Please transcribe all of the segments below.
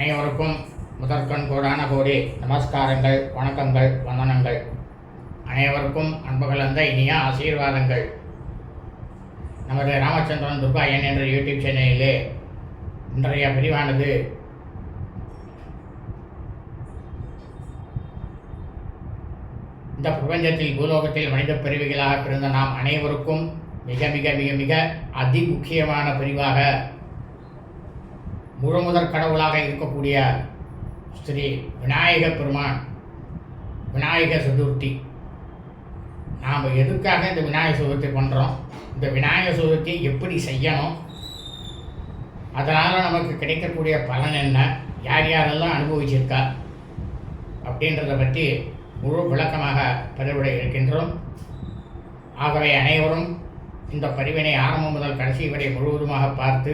அனைவருக்கும் முதற்கண் கோடான கோடி நமஸ்காரங்கள் வணக்கங்கள் வந்தனங்கள். அனைவருக்கும் அன்பு கலந்த இனிய ஆசீர்வாதங்கள். நமது ராமச்சந்திரன் துர்காயன் என்ற யூடியூப் சேனலிலே இன்றைய பிரிவானது இந்த பிரபஞ்சத்தில் பூலோகத்தில் மனித பிரிவுகளாக பிறந்த நாம் அனைவருக்கும் மிக மிக மிக மிக அதி முக்கியமான பிரிவாக முழுமுதற் கடவுளாக இருக்கக்கூடிய ஸ்ரீ விநாயக பெருமான் விநாயக சதுர்த்தி. நாம் எதுக்காக இந்த விநாயக சதுர்த்தி பண்ணுறோம் இந்த விநாயக சதுர்த்தி எப்படி செய்யணும்? அதனால் நமக்கு கிடைக்கக்கூடிய பலன் என்ன? யார் யாரெல்லாம் அனுபவிச்சிருக்கா? அப்படின்றத பற்றி முழு விளக்கமாக பதிவிட இருக்கின்றோம். ஆகவே அனைவரும் இந்த பதிவினை ஆரம்பம் முதல் கடைசி வரை முழுவதுமாக பார்த்து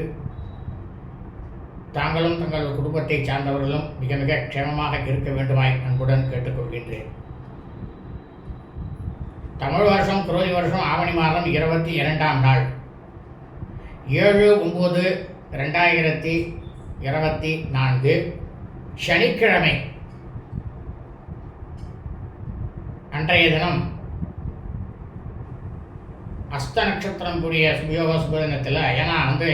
தாங்களும் தங்கள் குடும்பத்தை சார்ந்தவர்களும் மிக மிக க்ஷேமமாக இருக்க வேண்டுமாய் அன்புடன் கேட்டுக்கொள்கின்றேன். தமிழ் வருஷம் குரோதி வருஷம் ஆவணி மாதம் இருபத்தி இரண்டாம் நாள். ஏழு ஒம்பது ரெண்டாயிரத்தி இருபத்தி நான்கு சனிக்கிழமை. அன்றைய தினம் அஸ்த நட்சத்திரம் கூடிய சுபயோக சுபதினத்தில் ஏன்னா வந்து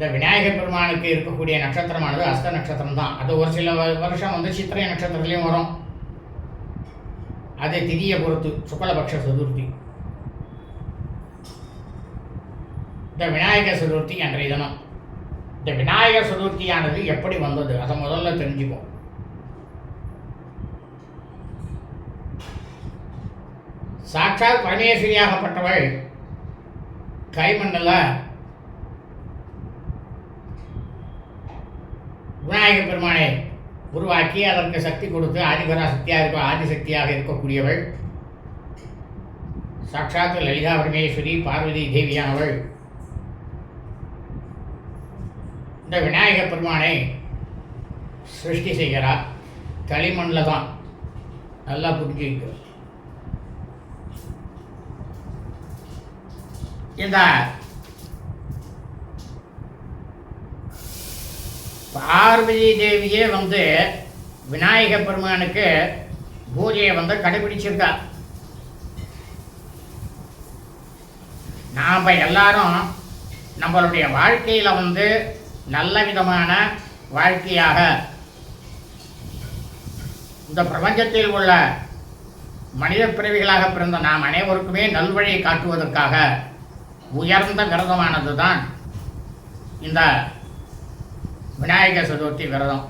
இந்த விநாயகர் பெருமானுக்கு இருக்கக்கூடிய நட்சத்திரமானது அஸ்த நட்சத்திரம் தான் அது ஒரு சில வருஷம் வந்து சித்திரை நட்சத்திரத்துலேயும் வரும். அது திதியை பொறுத்து சுக்லபக்ஷ சதுர்த்தி. இந்த விநாயகர் சதுர்த்தி அன்றைய தினம். இந்த விநாயகர் சதுர்த்தியானது எப்படி வந்தது? அதை முதல்ல தெரிஞ்சுப்போம். சாட்சாத் பரமேஸ்வரியாகப்பட்டவள் கைமண்ணில் விநாயகர் பெருமானை உருவாக்கி அதற்கு சக்தி கொடுத்து ஆதிபரா சக்தியாக இருக்க ஆதிசக்தியாக இருக்கக்கூடியவள். சாட்சாத் லலிதா பரமேஸ்வரி பார்வதி தேவியானவள். இந்த விநாயகர் பெருமானை சிருஷ்டி செய்கிறார். களிமண்ணில் தான். நல்லா புரிஞ்சுக்க இந்த பார்வதி தேவியே வந்து விநாயக பெருமானுக்கு பூஜையை வந்து கடைபிடிச்சிருக்கா. நாம் எல்லாரும் நம்மளுடைய வாழ்க்கையில் வந்து நல்ல விதமான வாழ்க்கையாக இந்த பிரபஞ்சத்தில் உள்ள மனித பிறவிகளாக பிறந்த நாம் அனைவருக்குமே நல்வழியை காட்டுவதற்காக உயர்ந்த விரதமானது தான் இந்த விநாயகர் சதுர்த்தி விரதம்.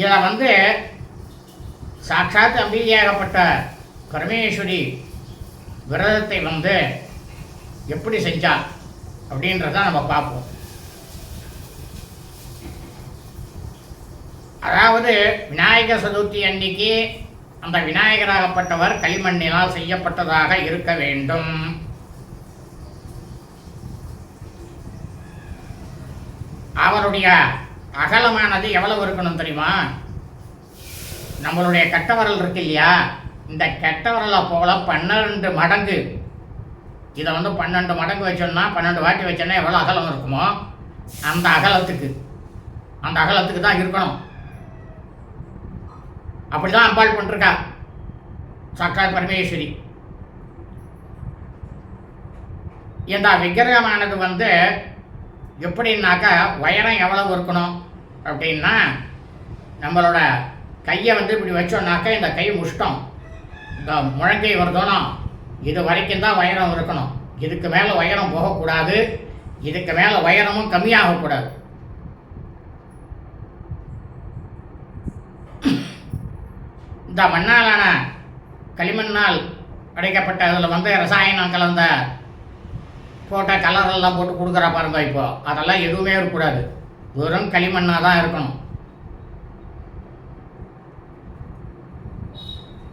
இதை வந்து சாட்சாத் அம்பிகையாகப்பட்ட பரமேஸ்வரி விரதத்தை வந்து எப்படி செஞ்சா அப்படின்றத நம்ம பார்ப்போம். அதாவது விநாயகர் சதுர்த்தி அன்னைக்கு அந்த விநாயகராகப்பட்டவர் களிமண்ணினால் செய்யப்பட்டதாக இருக்க வேண்டும். அவருடைய அகலமானது எவ்வளவு இருக்கணும் தெரியுமா? நம்மளுடைய கட்டவரல் இருக்கு இல்லையா? இந்த கெட்டவரலை போல பன்னெண்டு மடங்கு. இதை வந்து பன்னெண்டு மடங்கு வச்சோம்னா பன்னெண்டு வாட்டி வச்சோன்னா எவ்வளோ அகலம் இருக்குமோ? அந்த அகலத்துக்கு. அந்த அகலத்துக்கு தான் இருக்கணும். அப்படி தான் அம்பாள் பண்ணிருக்கா. சாட்சாத் பரமேஸ்வரி. இந்த விக்கிரகமானது வந்து எப்படின்னாக்கா உயரம் எவ்வளவு இருக்கணும்? அப்படின்னா நம்மளோட கையை வந்து இப்படி வச்சோம்னாக்கா இந்த கை முஷ்டம். இந்த முழங்கை வருதோனோ இது வரைக்கும் தான் உயரம் இருக்கணும். இதுக்கு மேலே உயரம் போகக்கூடாது. இதுக்கு மேலே உயரமும் கம்மியாகக்கூடாது. இந்த மண்ணாலான களிமண்ணால் அடைக்கப்பட்ட அதில் வந்து ரசாயனம் கலந்த போட்ட கலரெல்லாம் போட்டு கொடுக்குறா பாருங்க இப்போ. அதெல்லாம் எதுவுமே இருக்கக்கூடாது. வெறும் களிமண்ணாக தான் இருக்கணும்.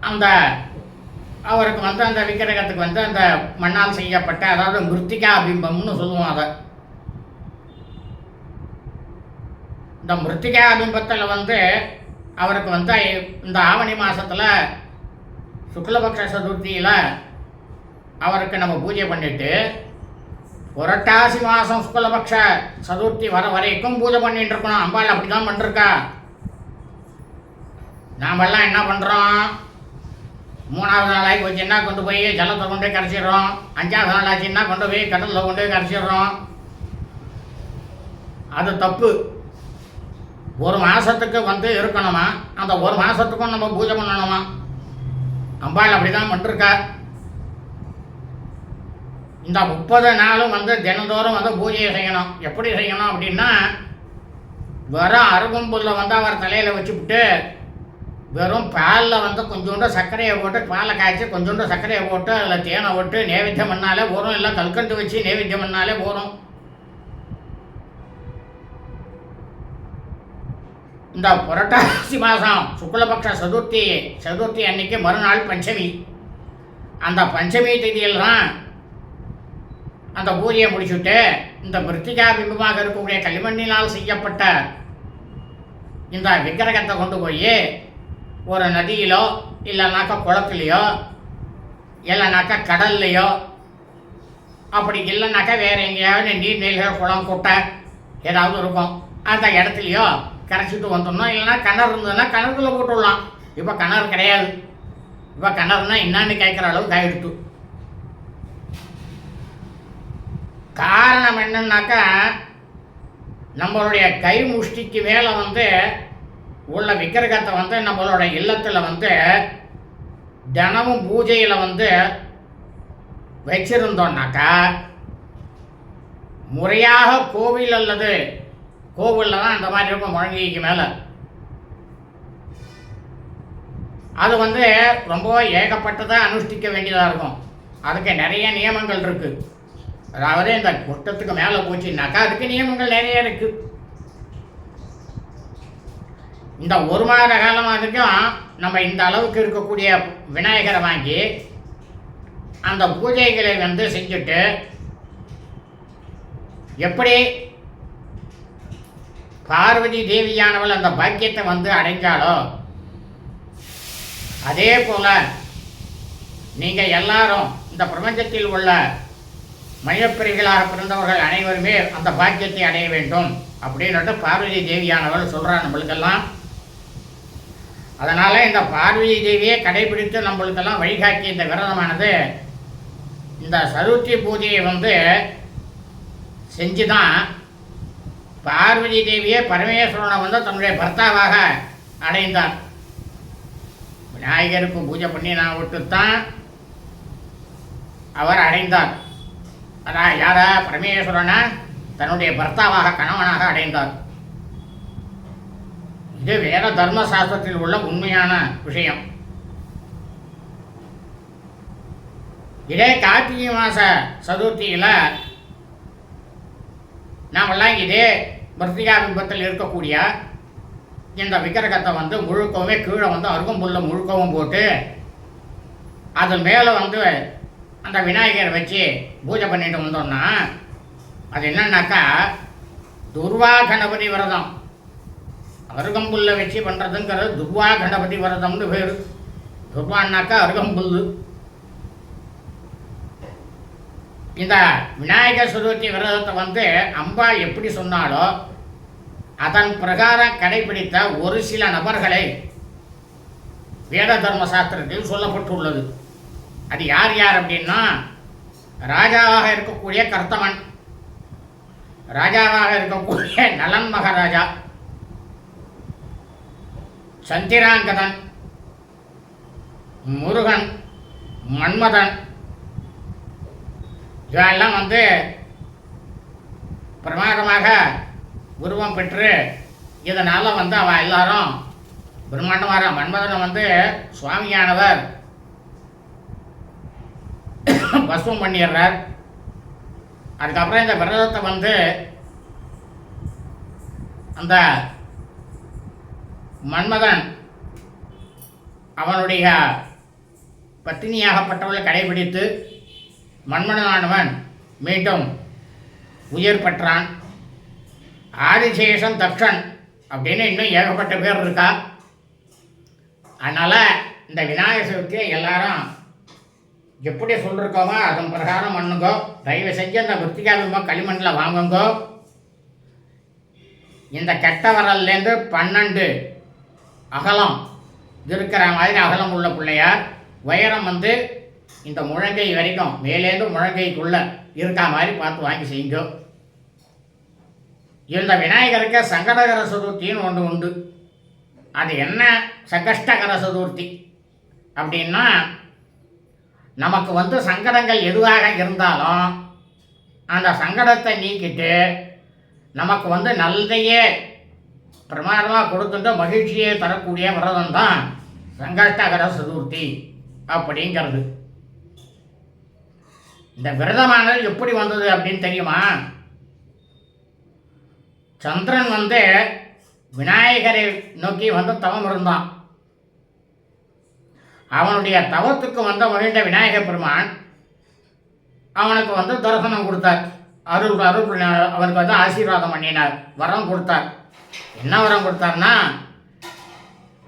அந்த அவருக்கு வந்து அந்த விக்கிரகத்துக்கு வந்து அந்த மண்ணால் செய்யப்பட்ட அதாவது மிருத்திகா பிம்பம்னு சொல்லுவோம் அதை. இந்த மிருத்திகா பிம்பத்தில் வந்து அவருக்கு வந்து இந்த ஆவணி மாதத்தில் சுக்லபக்ஷ சதுர்த்தியில் அவருக்கு நம்ம பூஜை பண்ணிவிட்டு புரட்டாசி மாதம் சுக்லபக்ஷ சதுர்த்தி வர வரைக்கும் பூஜை பண்ணிட்டு இருக்கணும். அம்பாள் அப்படி தான் பண்ணிருக்கா. நாமெல்லாம் என்ன பண்ணுறோம் மூணாவது நாள் ஆகி போச்சுன்னா கொண்டு போய்? ஜலத்தை கொண்டு போய் கரைச்சிடுறோம். அஞ்சாவது நாள் ஆச்சுன்னா கொண்டு போய்? கடலில் கொண்டு போய் கரைச்சிடுறோம். அது தப்பு. ஒரு மாதத்துக்கு வந்து இருக்கணுமா? அந்த ஒரு மாதத்துக்கும் நம்ம பூஜை பண்ணணுமா? அம்பாள் அப்படி தான் பண்ணிருக்கா. இந்த முப்பது நாளும் வந்து தினந்தோறும் வந்து பூஜையை செய்யணும். எப்படி செய்யணும் அப்படின்னா வெறும் அருகம்புல்ல வந்து அவர் தலையில் வச்சுவிட்டு வெறும் பாலில் வந்து கொஞ்சோண்டு சர்க்கரையை போட்டு பாலை காய்ச்சி கொஞ்சோண்டு சர்க்கரையை போட்டு அதில் தேனை விட்டு நைவேத்தியம் பண்ணாலே போகிறோம் இல்லை கல்கண்டு வச்சு நைவேத்தியம் பண்ணாலே போகிறோம் இந்த புரட்டாசி மாதம் சுக்லபக்ஷ சதுர்த்தி சதுர்த்தி அன்னைக்கு மறுநாள் பஞ்சமி. அந்த பஞ்சமி தேதியில் தான் அந்த பூஜையை முடிச்சுட்டு இந்த மிருத்திகா பிம்பமாக இருக்கக்கூடிய களிமண்ணினால் செய்யப்பட்ட இந்த விக்கிரகத்தை கொண்டு போய் ஒரு நதியிலோ இல்லைனாக்கா குளத்துலையோ இல்லைனாக்கா கடல்லையோ அப்படி இல்லைனாக்கா வேறு எங்கேயாவது நீர்நிலைகள் குளம் குட்டை ஏதாவது இருக்கும். அந்த இடத்துலையோ கரைச்சிட்டு வந்துடணும். இல்லைன்னா கிணறு இருந்ததுன்னா கிணத்துல போட்டு விடலாம் இப்போ கிணறு கிடையாது. இப்போ கிணறுனா என்னான்னு கேட்குற அளவுக்கு ஆயிடுத்து. காரணம் என்னன்னாக்கா நம்மளுடைய கை முஷ்டிக்கு மேலே வந்து உள்ள விக்கிரகத்தை வந்து நம்மளோட இல்லத்தில் வந்து தினமும் பூஜையில் வந்து வச்சிருந்தோம்னாக்கா முறையாக கோவில் அல்லது கோவிலில் தான் அந்த மாதிரி இருக்கும் முழங்கிக்கு மேலே. அது வந்து ரொம்ப ஏகப்பட்டதாக அனுஷ்டிக்க வேண்டியதாக இருக்கும். அதுக்கு நிறைய நியமங்கள் இருக்குது அதாவது இந்த குற்றத்துக்கு மேலே போச்சுன்னாக்கா அதுக்கு நியமங்கள் நிறைய இருக்குது இந்த ஒரு மாத காலம் வரைக்கும் நம்ம இந்த அளவுக்கு இருக்கக்கூடிய விநாயகரை வாங்கி அந்த பூஜைகளை வந்து செஞ்சுட்டு எப்படி பார்வதி தேவியானவள் அந்த பாக்கியத்தை வந்து அடைஞ்சாலோ அதே போல் நீங்கள் எல்லாரும் இந்த பிரபஞ்சத்தில் உள்ள மையப்பிரிகளாக பிறந்தவர்கள் அனைவருமே அந்த பாக்கியத்தை அடைய வேண்டும் அப்படின்னுட்டு பார்வதி தேவியானவள் சொல்கிறான் நம்மளுக்கெல்லாம். அதனால் இந்த பார்வதி தேவியை கடைபிடித்து நம்மளுக்கெல்லாம் வழிகாட்டிய இந்த விரதமானது இந்த சதுர்த்தி பூஜையை வந்து செஞ்சு தான் பார்வதி தேவியே பரமேஸ்வரனை வந்து தன்னுடைய பர்த்தாவாக அடைந்தார். விநாயகருக்கு பூஜை பண்ணி நான் விட்டுத்தான் அவர் அடைந்தார். அதான் யாரா பரமேஸ்வரனை தன்னுடைய பர்த்தாவாக கணவனாக அடைந்தார். இது வேத தர்ம சாஸ்திரத்தில் உள்ள உண்மையான விஷயம். இதே கார்த்திகை மாச சதுர்த்தியில் நாமெல்லாம் இதே மிருத்திகா பிம்பத்தில் இருக்கக்கூடிய இந்த விக்கிரகத்தை வந்து முழுக்கவுமே கீழே வந்து அருகம்புல்ல முழுக்கவும் போட்டு அதன் மேலே வந்து அந்த விநாயகரை வச்சு பூஜை பண்ணிட்டு வந்தோம்னா அது என்னன்னாக்கா துர்வா கணபதி விரதம். அருகம்புல்ல வச்சு பண்ணுறதுங்கிறது துர்வா கணபதி விரதம்னு பேர். துர்வான்னாக்கா அருகம்புல்லு. இந்த விநாயகர் சதுர்த்தி விரதத்தை வந்து அம்பாள் எப்படி சொன்னாலோ அதன் பிரகாரம் கடைபிடித்த ஒரு சில நபர்களை வேத தர்ம சாஸ்திரத்தில் சொல்லப்பட்டுள்ளது. அது யார் யார் அப்படின்னா ராஜாவாக இருக்கக்கூடிய கர்த்தவன் ராஜாவாக இருக்கக்கூடிய நலன் மகாராஜா. சந்திராங்கதன். முருகன். மன்மதன். இதெல்லாம் வந்து பிரமாதமாக உருவம் பெற்று இதனால் வந்து அவன் எல்லாரும் பிரம்மாண்டமாக மன்மதனை வந்து சுவாமியானவர் பஸ்வம் பண்ணிடுறார். அதுக்கப்புறம் இந்த விரதத்தை வந்து அந்த மன்மதன் அவனுடைய பத்தினியாகப்பட்டவளை கடைபிடித்து மன்மனானவன் மீண்டும் உயிர் பெற்றான். ஆதிசேஷன் தக்ஷன் அப்படின்னு இன்னும் ஏகப்பட்ட பேர் இருக்கா. அதனால் இந்த விநாயகர் சதுர்த்தியை எல்லாரும் எப்படி சொல்லிருக்கோமோ அதன் பிரகாரம் பண்ணுங்கோ. தயவு செஞ்சு அந்த விற்பிகாவிமோ களிமண்ணில் வாங்குங்கோ. இந்த கெட்ட வரல்லேருந்து பன்னெண்டு அகலம் இருக்கிற மாதிரி அகலம் உள்ள பிள்ளையார் உயரம் வந்து இந்த முழங்கை வரைக்கும் மேலேருந்து முழங்கைக்குள்ளே இருக்கா மாதிரி பார்த்து வாங்கி செய்யுங்க. இந்த விநாயகருக்கு சங்கடகர சதுர்த்தின்னு ஒன்று உண்டு. அது என்ன சங்கஷ்டகர சதுர்த்தி அப்படின்னா நமக்கு வந்து சங்கடங்கள் எதுவாக இருந்தாலும் அந்த சங்கடத்தை நீக்கிட்டு நமக்கு வந்து நல்லதையே பிரமாதமாக கொடுத்துட்டு மகிழ்ச்சியை தரக்கூடிய விரதம் தான் சங்கஷ்டகர சதுர்த்தி அப்படிங்கிறது. இந்த விரதமானது எப்படி வந்தது அப்படின்னு தெரியுமா? சந்திரன் வந்து விநாயகரை நோக்கி வந்து தவம் இருந்தான். அவனுடைய தவத்துக்கு வந்த மகிழ்ந்த விநாயகர் பெருமான் அவனுக்கு வந்து தரிசனம் கொடுத்தார். அருள் அருள் அவருக்கு வந்து ஆசீர்வாதம் பண்ணினார். வரம் கொடுத்தார். என்ன வரம் கொடுத்தார்னா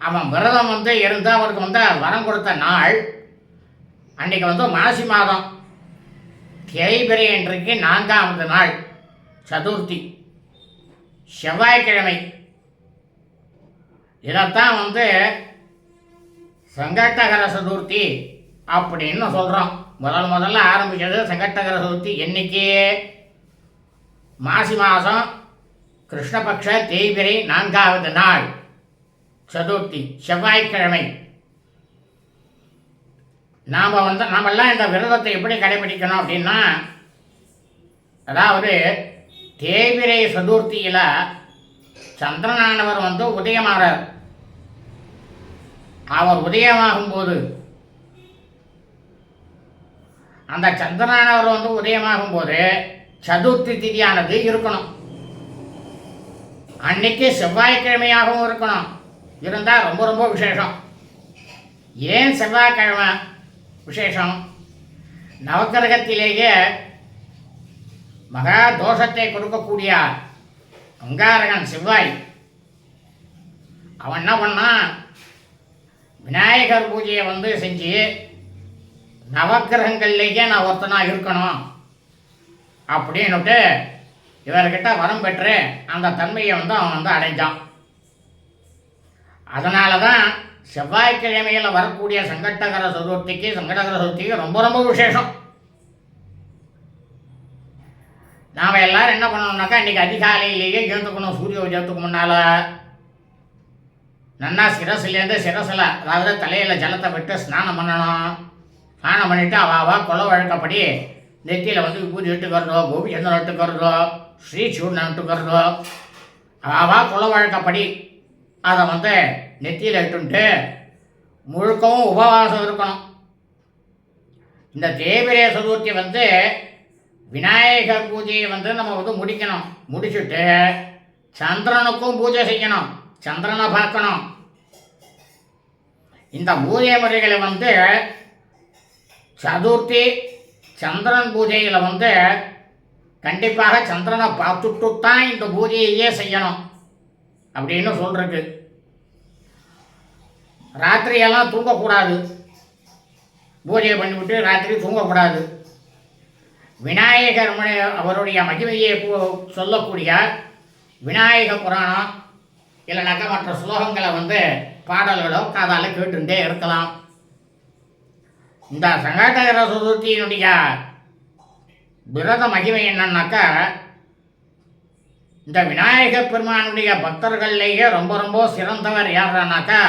அவன் விரதம் வந்து இருந்து அவருக்கு வந்து வரம் கொடுத்த நாள் அன்றைக்கி வந்து மாசி மாதம். தேய்பிரை இன்றைக்கு நான்காவது நாள் சதுர்த்தி செவ்வாய்க்கிழமை. இதைத்தான் வந்து சங்கட்டகர சதுர்த்தி அப்படின்னு சொல்கிறோம் முதல் முதல்ல ஆரம்பிக்கிறது சங்கட்டகர சதுர்த்தி என்னைக்கு? மாசி மாதம் கிருஷ்ணபக்ஷ தேய்பிரை நான்காவது நாள் சதுர்த்தி செவ்வாய்க்கிழமை. நாம் வந்து நாமெல்லாம் இந்த விரதத்தை எப்படி கடைபிடிக்கணும் அப்படின்னா அதாவது தேய்பிரை சதுர்த்தியில் சந்திரனானவர் வந்து உதயமாறார். அவர் உதயமாகும் போது அந்த சந்திரனானவர் வந்து உதயமாகும் போது சதுர்த்தி திதியானது இருக்கணும். அன்னைக்கு செவ்வாய்க்கிழமையாகவும் இருக்கணும். இருந்தால் ரொம்ப ரொம்ப விசேஷம். ஏன் செவ்வாய்க்கிழமை விசேஷம்? நவக்கிரகத்திலேயே மகா தோஷத்தை கொடுக்கக்கூடிய அங்காரகன் செவ்வாய். அவன் என்ன பண்ணான்? விநாயகர் பூஜையை வந்து செஞ்சு நவக்கிரகங்கள்லேயே நான் ஒருத்தனாக இருக்கணும் அப்படின்னுட்டு இவர்கிட்ட வரம் பெற்று அந்த தன்மையை வந்து அவன் வந்து அடைஞ்சான். அதனால தான் செவ்வாய்க்கிழமையில் வரக்கூடிய சங்கட்டகர சதுர்த்திக்கு சங்கடகர சதுர்த்திக்கு ரொம்ப ரொம்ப விசேஷம். நாம் எல்லாரும் என்ன பண்ணணும்னாக்கா இன்றைக்கி அதிகாலையிலேயே எழுந்துக்கணும் சூரிய உதயத்துக்கு முன்னால் நன்னா சிரசுலேருந்து சிரசில் அதாவது தலையில் ஜலத்தை விட்டு ஸ்நானம் பண்ணணும். ஸ்நானம் பண்ணிவிட்டு அவாவா கொலை வழக்கப்படி நெத்தியில் வந்து விபூதி இட்டுக்கிறதோ கோபி சந்திரன் இட்டுக்கிறதோ ஸ்ரீ சூர்ணன் இட்டுக்கிறதோ அவாவா கொலை வழக்கப்படி அதை வந்து நெத்தியில் இட்டுன்ட்டு முழுக்கவும் உபவாசம் இருக்கணும். இந்த தேவிரே சதுர்த்தி வந்து விநாயகர் பூஜையை வந்து நம்ம வந்து முடிக்கணும். முடிச்சுட்டு சந்திரனுக்கும் பூஜை செய்யணும். சந்திரனை பார்க்கணும். இந்த பூஜை முறைகளை வந்து சதுர்த்தி சந்திரன் பூஜையில் வந்து கண்டிப்பாக சந்திரனை பார்த்துட்டு தான் இந்த பூஜையையே செய்யணும் அப்படின்னு சொல்றது ராத்திரியெல்லாம் தூங்கக்கூடாது. பூஜையை பண்ணிவிட்டு ராத்திரி தூங்கக்கூடாது. விநாயகர் மணி- அவருடைய மகிமையை சொல்லக்கூடிய விநாயக புராணம் இல்லைனாக்கா மற்ற ஸ்லோகங்களை வந்து பாடல்களோ காதால் கேட்டுட்டே இருக்கலாம். இந்த சங்காட்டகர சதுர்த்தியினுடைய விரத மகிமை என்னன்னாக்கா இந்த விநாயகர் பெருமானுடைய பக்தர்கள்லேயே ரொம்ப ரொம்ப சிறந்தவர் யாருனாக்கா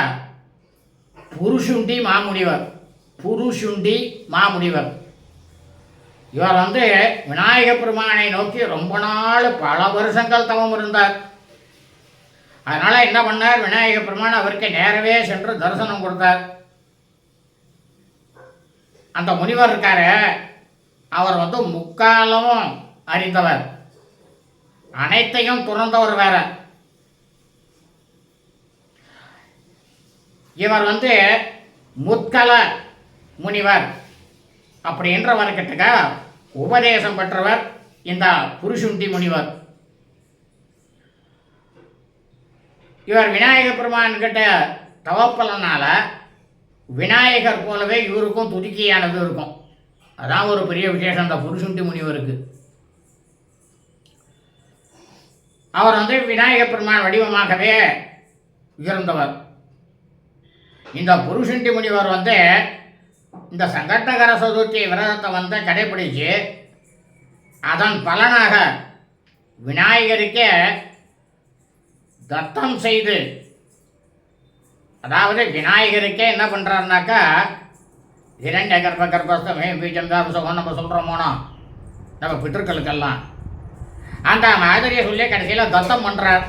புருஷுண்டி மாமுனிவர். புருஷுண்டி மாமுனிவர். இவர் வந்து விநாயக பெருமானை நோக்கி ரொம்ப நாள் பல வருஷங்கள் தவம் இருந்தார். அதனால் என்ன பண்ணார்? விநாயக பெருமான் அவருக்கு நேரவே சென்று தரிசனம் கொடுத்தார். அந்த முனிவர் இருக்காரு அவர் வந்து முக்காலமும் அறிந்தவர். அனைத்தையும் துறந்தவர் வேற. இவர் வந்து முத்கல முனிவர் அப்படின்றவர்கிட்ட உபதேசம் பெற்றவர் இந்த புருஷுண்டி முனிவர். இவர் விநாயக பெருமான்கிட்ட தவப்பலனால விநாயகர் போலவே இவருக்கும் துதிக்கையானது இருக்கும். அதான் ஒரு பெரிய விசேஷம் அந்த புருஷுண்டி முனிவருக்கு. அவர் வந்து விநாயக பெருமான் வடிவமாகவே இருந்தவர் இந்த புருஷண்டி முனிவர் வந்து இந்த சங்கட்டகர சதுர்த்தி விரதத்தை வந்து கடைபிடிச்சு அதன் பலனாக விநாயகருக்கே தத்தம் செய்து. அதாவது விநாயகருக்கே என்ன பண்ணுறாருனாக்கா இரண்ய கர்ப்ப கர்ப்பஸ்தமே பீஜம் வியாபசம் நம்ம சொல்கிறோமோனோ நம்ம பித்தர்களுக்கெல்லாம் அந்த மாதிரியை சொல்லி கடைசியில் தத்தம் பண்ணுறார்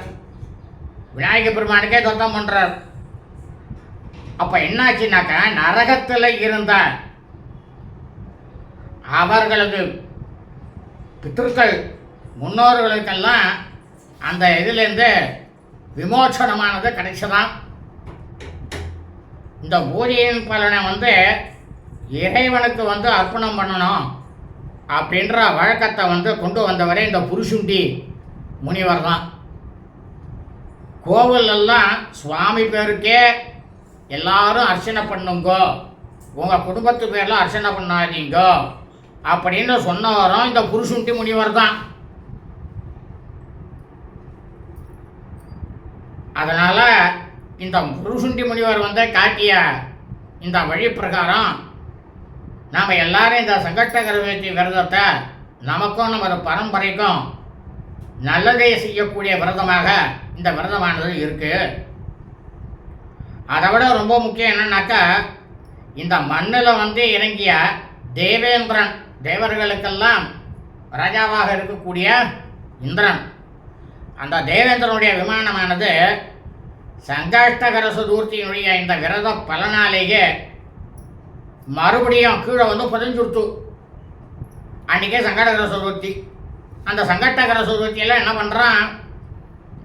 விநாயக பெருமானுக்கே தத்தம் பண்ணுறார் அப்போ என்னாச்சுனாக்கா நரகத்தில் இருந்தார். அவர்களது பித்தர்கள் முன்னோர்களுக்கெல்லாம் அந்த இதுலேருந்து விமோசனமானது கிடைச்சதான் இந்த பூஜையின் பலனை வந்து இறைவனுக்கு வந்து அர்ப்பணம் பண்ணணும் அப்படின்ற வழக்கத்தை வந்து கொண்டு வந்தவரே இந்த புருஷுண்டி முனிவர் தான் கோவிலெல்லாம் சுவாமி பேருக்கே எல்லாரும் அர்ச்சனை பண்ணுங்கோ உங்கள் குடும்பத்து பேரில் அர்ச்சனை பண்ணாதீங்க அப்படின்னு சொன்னவரும் இந்த புருஷுண்டி முனிவர் தான் அதனால் இந்த புருஷுண்டி முனிவர் வந்து காட்டிய இந்த வழி பிரகாரம் நாம் எல்லாரும் இந்த சங்கட்டகரவேத்தி விரதத்தை நமக்கும் நமது பரம்பரைக்கும் நல்லதை செய்யக்கூடிய விரதமாக இந்த விரதமானது இருக்குது அதை விட ரொம்ப முக்கியம் என்னன்னாக்கா இந்த மண்ணில் வந்து இறங்கிய தேவேந்திரன் தேவர்களுக்கெல்லாம் ராஜாவாக இருக்கக்கூடிய இந்திரன். அந்த தேவேந்திரனுடைய விமானமானது சங்காஷ்டகர சதுர்த்தியினுடைய இந்த விரத பலனாலேயே மறுபடியும் கீழே வந்து புதஞ்சுடுத்து அன்றைக்கே சங்கடகர சதுர்த்தி அந்த சங்கடகர சதுர்த்தியில் என்ன பண்ணுறான்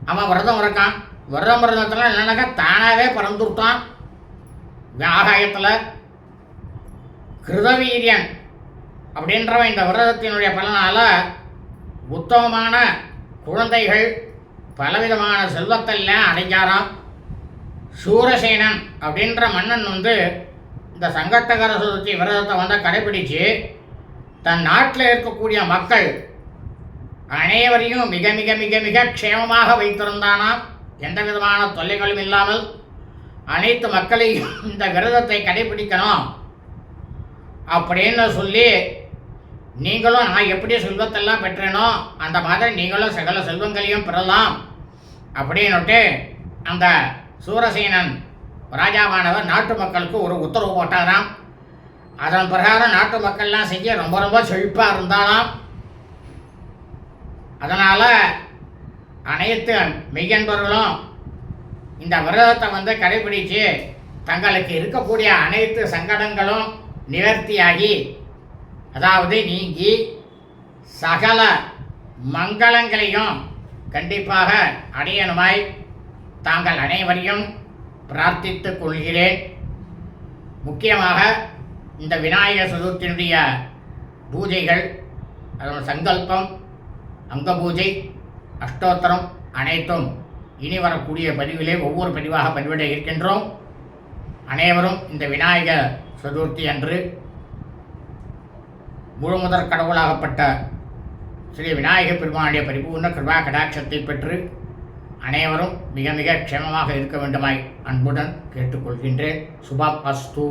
அவன் விரதம் இருக்கான். விரதம் விரதத்தில் என்னன்னாக்கா தானாகவே பறந்துவிட்டான் ஆகாயத்தில் கிருதவீரியன் அப்படின்றவன் இந்த விரதத்தினுடைய பலனால் உத்தமமான குழந்தைகள் பலவிதமான செல்வத்தெல்லாம் அடைஞ்சாராம். சூரசேனன் அப்படின்ற மன்னன் வந்து இந்த சங்கட்டகர சதுர்த்தி விரதத்தை வந்து கடைபிடிச்சு தன் நாட்டில் இருக்கக்கூடிய மக்கள் அனைவரையும் மிக மிக மிக மிக க்ஷேமமாக வைத்திருந்தானாம். எந்த விதமான தொல்லைகளும் இல்லாமல் அனைத்து மக்களையும் இந்த விரதத்தை கடைபிடிக்கணும் அப்படின்னு சொல்லி நீங்களும் நான் எப்படி செல்வத்தெல்லாம் பெற்றேனோ அந்த மாதிரி நீங்களும் சகல செல்வங்களையும் பெறலாம். அப்படின்னுட்டு அந்த சூரசேனன் ராஜாவானவர் நாட்டு மக்களுக்கு ஒரு உத்தரவு போட்டாராம். அதன் பிரகாரம் நாட்டு மக்கள்லாம் செஞ்சு ரொம்ப ரொம்ப செழிப்பாக இருந்தாலாம் அதனால் அனைத்து மெய்யன்பர்களும் இந்த விரதத்தை வந்து கடைபிடித்து தங்களுக்கு இருக்கக்கூடிய அனைத்து சங்கடங்களும் நிவர்த்தியாகி அதாவது நீங்கி சகல மங்களங்களையும் கண்டிப்பாக அடையணுமாய் தாங்கள் அனைவரையும் பிரார்த்தித்துக் கொள்கிறேன். முக்கியமாக இந்த விநாயகர் சதுர்த்தியினுடைய பூஜைகள் அதோட சங்கல்பம் அங்க பூஜை அஷ்டோத்தரம் அனைத்தும் இனி வரக்கூடிய பதிவிலே ஒவ்வொரு பதிவாக பதிவிட இருக்கின்றோம். அனைவரும் இந்த விநாயகர் சதுர்த்தி அன்று முழுமுதற் கடவுளாகப்பட்ட ஸ்ரீ விநாயகர் பெருமானுடைய பரிபூர்ண கிருபா கடாட்சத்தை பெற்று அனைவரும் மிக மிக க்ஷேமமாக இருக்க வேண்டுமாய் அன்புடன் கேட்டுக்கொள்கின்றேன். சுபா அஸ்து.